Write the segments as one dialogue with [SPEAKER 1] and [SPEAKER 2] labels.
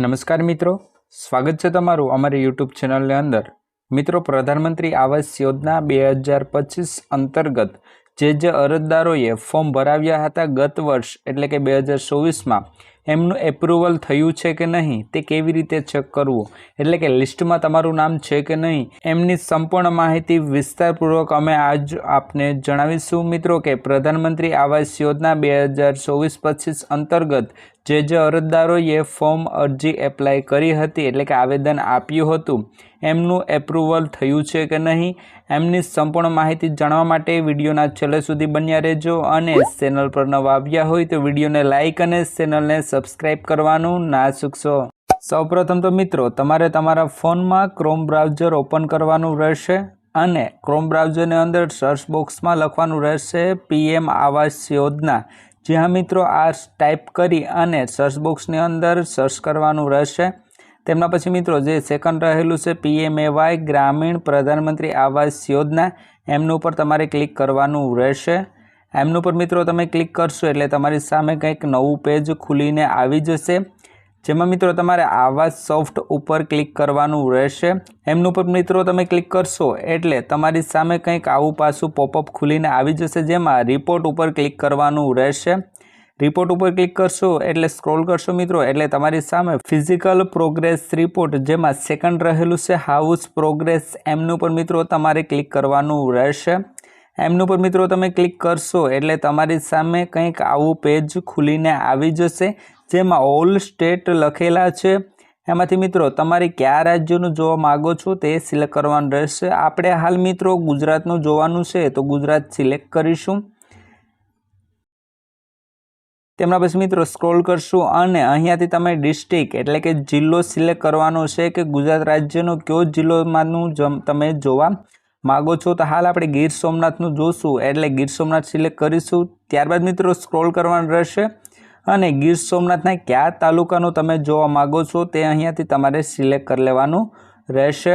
[SPEAKER 1] નમસ્કાર મિત્રો. સ્વાગત છે તમારું અમારી યુટ્યુબ ચેનલની અંદર. મિત્રો, પ્રધાનમંત્રી આવાસ યોજના બે હજાર પચીસ અંતર્ગત જે જે અરજદારોએ ફોર્મ ભરાવ્યા હતા ગત વર્ષ, એટલે કે બે હજાર ચોવીસમાં, એમનું એપ્રુવલ થયું છે કે નહીં, તે કેવી રીતે ચેક કરવું? એટલે કે લિસ્ટમાં તમારું નામ છે કે નહીં, એમની સંપૂર્ણ માહિતી વિસ્તારપૂર્વક અમે આજ આપને જણાવીશું. મિત્રો, કે પ્રધાનમંત્રી આવાસ યોજના બે હજાર ચોવીસ પચીસ અંતર્ગત જે જે અરજદારોએ ફોર્મ અરજી એપ્લાય કરી હતી, એટલે કે આવેદન આપ્યું હતું, એમનું એપ્રુવલ થયું છે કે નહીં, એમની સંપૂર્ણ માહિતી જાણવા માટે વિડીયોના છેલ્લે સુધી બન્યા રહેજો અને ચેનલ પર નવા આવ્યા હોય તો વિડીયોને લાઇક અને ચેનલને સબસ્ક્રાઇબ કરવાનું ના ચૂકશો. સૌપ્રથમ તો મિત્રો, તમારે તમારા ફોનમાં ક્રોમ બ્રાઉઝર ઓપન કરવાનું રહેશે અને ક્રોમ બ્રાઉઝરની અંદર સર્ચ બોક્સમાં લખવાનું રહેશે પીએમ આવાસ યોજના. જ્યાં મિત્રો આ ટાઈપ કરી અને સર્ચ બોક્સની અંદર સર્ચ કરવાનું રહેશે. તેમના પછી મિત્રો જે સેકન્ડ રહેલું છે પીએમએવાય ગ્રામીણ પ્રધાનમંત્રી આવાસ યોજના, એમનું ઉપર તમારે ક્લિક કરવાનું રહેશે. એમનું પર મિત્રો તમે ક્લિક કરશો એટલે તમારી સામે કંઈક નવું પેજ ખુલીને આવી જશે. જેમાં મિત્રો તમારે આવા સોફ્ટ ઉપર ક્લિક કરવાનું રહેશે. એમનું પર મિત્રો તમે ક્લિક કરશો એટલે તમારી સામે કંઈક આવું પાછું પોપઅપ ખુલીને આવી જશે જેમાં રિપોર્ટ ઉપર ક્લિક કરવાનું રહેશે. રિપોર્ટ ઉપર ક્લિક કરશો એટલે સ્ક્રોલ કરશો મિત્રો એટલે તમારી સામે ફિઝિકલ પ્રોગ્રેસ રિપોર્ટ જેમાં સેકન્ડ રહેલું છે. હાઉસ પ્રોગ્રેસ એમનું પણ મિત્રો તમારે ક્લિક કરવાનું રહેશે. એમનું પર મિત્રો તમે ક્લિક કરશો એટલે તમારી સામે કંઈક આવું પેજ ખુલીને આવી જશે, જેમાં ઓલ સ્ટેટ લખેલા છે. એમાંથી મિત્રો, તમારે કયા રાજ્યનું જોવા માગો છો તે સિલેક્ટ કરવાનું રહેશે. આપણે હાલ મિત્રો ગુજરાતનું જોવાનું છે, તો ગુજરાત સિલેક્ટ કરીશું. તેમના પછી મિત્રો સ્ક્રોલ કરશું અને અહીંયાથી તમે ડિસ્ટ્રિક્ટ એટલે કે જિલ્લો સિલેક્ટ કરવાનો છે કે ગુજરાત રાજ્યનો કયો જિલ્લોમાંનું તમે જોવા માગો છો તો હાલ આપણે ગીર સોમનાથનું જોશું. એટલે ગીર સોમનાથ સિલેક્ટ કરીશું. ત્યારબાદ મિત્રો સ્ક્રોલ કરવાનું રહેશે. અને ગીર સોમનાથના કયા તાલુકાનું તમે જોવા માગો છો તે અહીંયાથી તમારે સિલેક્ટ કરી લેવાનું રહેશે.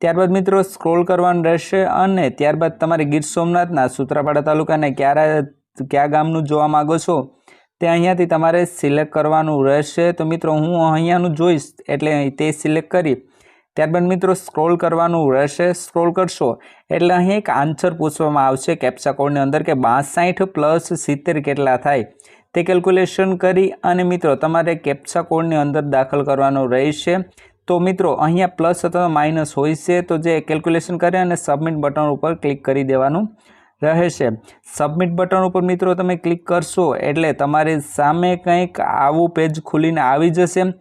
[SPEAKER 1] ત્યારબાદ મિત્રો સ્ક્રોલ કરવાનું રહેશે. અને ત્યારબાદ તમારે ગીર સોમનાથના સૂત્રાપાડા તાલુકાને ક્યારે, કયા ગામનું જોવા માગો છો તે અહીંયાથી તમારે સિલેક્ટ કરવાનું રહેશે. તો મિત્રો હું અહીંયાનું જોઈશ. એટલે તે સિલેક્ટ કરી ત્યારબાદ મિત્રો સ્ક્રોલ કરવાનું રહેશે. સ્ક્રોલ કરશો એટલે અહીં એક આન્સર પૂછવામાં આવશે કેપ્સા કોડની અંદર કે બાસઠ પ્લસ સિત્તેર કેટલા થાય? તે કેલ્ક્યુલેશન કરી અને મિત્રો તમારે કેપ્સા કોડની અંદર દાખલ કરવાનું રહેશે. તો મિત્રો અહીંયા પ્લસ અથવા માઇનસ હોય છે તો જે કેલ્ક્યુલેશન કરે અને સબમિટ બટન ઉપર ક્લિક કરી દેવાનું રહેશે. સબમિટ બટન ઉપર મિત્રો તમે ક્લિક કરશો એટલે તમારી સામે કંઈક આવું પેજ ખુલીને આવી જશે.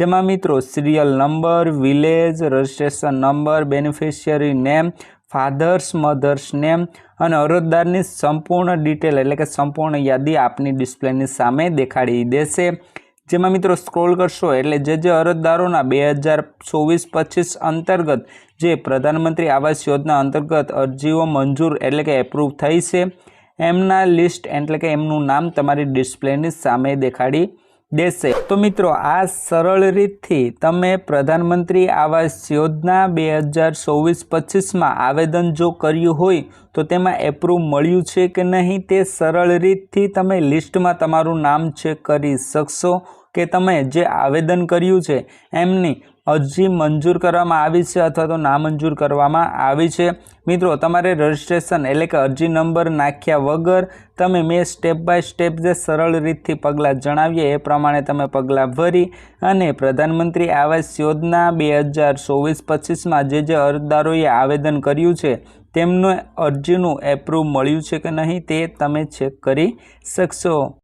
[SPEAKER 1] જેમાં મિત્રો serial number village registration number beneficiary name father's mother's name અને અરજદારની સંપૂર્ણ ડિટેલ એટલે કે સંપૂર્ણ યાદી આપની ડિસ્પ્લેની સામે દેખાડી દેશે. જેમાં મિત્રો સ્ક્રોલ કરશો એટલે જે જે અરજદારોના બે હજાર ચોવીસ પચીસ અંતર્ગત જે પ્રધાનમંત્રી આવાસ યોજના અંતર્ગત અરજીઓ મંજૂર એટલે કે એપ્રૂવ થઈ છે, એમના લિસ્ટ એટલે કે એમનું નામ તમારી ડિસ્પ્લેની સામે દેખાડી દેશે. તો મિત્રો, આ સરળ રીતથી તમે પ્રધાનમંત્રી આવાસ યોજના બે હજાર ચોવીસ પચીસમાં આવેદન જો કર્યું હોય, તો તેમાં એપ્રુવ મળ્યું છે કે નહીં તે સરળ રીતથી તમે લિસ્ટમાં તમારું નામ ચેક કરી શકશો. કે તમે જે આવેદન કર્યું છે, એમની અરજી મંજૂર કરવામાં આવી છે અથવા તો નામંજૂર કરવામાં આવી છે? મિત્રો, તમારે રજિસ્ટ્રેશન એટલે કે અરજી નંબર નાખ્યા વગર તમે મેં સ્ટેપ બાય સ્ટેપ જે સરળ રીતથી પગલાં જણાવીએ, એ પ્રમાણે તમે પગલાં ભરી અને પ્રધાનમંત્રી આવાસ યોજના બે હજાર ચોવીસ પચીસમાં જે જે અરજદારોએ આવેદન કર્યું છે, તેમને અરજીનું એપ્રુવ મળ્યું છે કે નહીં તે તમે ચેક કરી શકશો.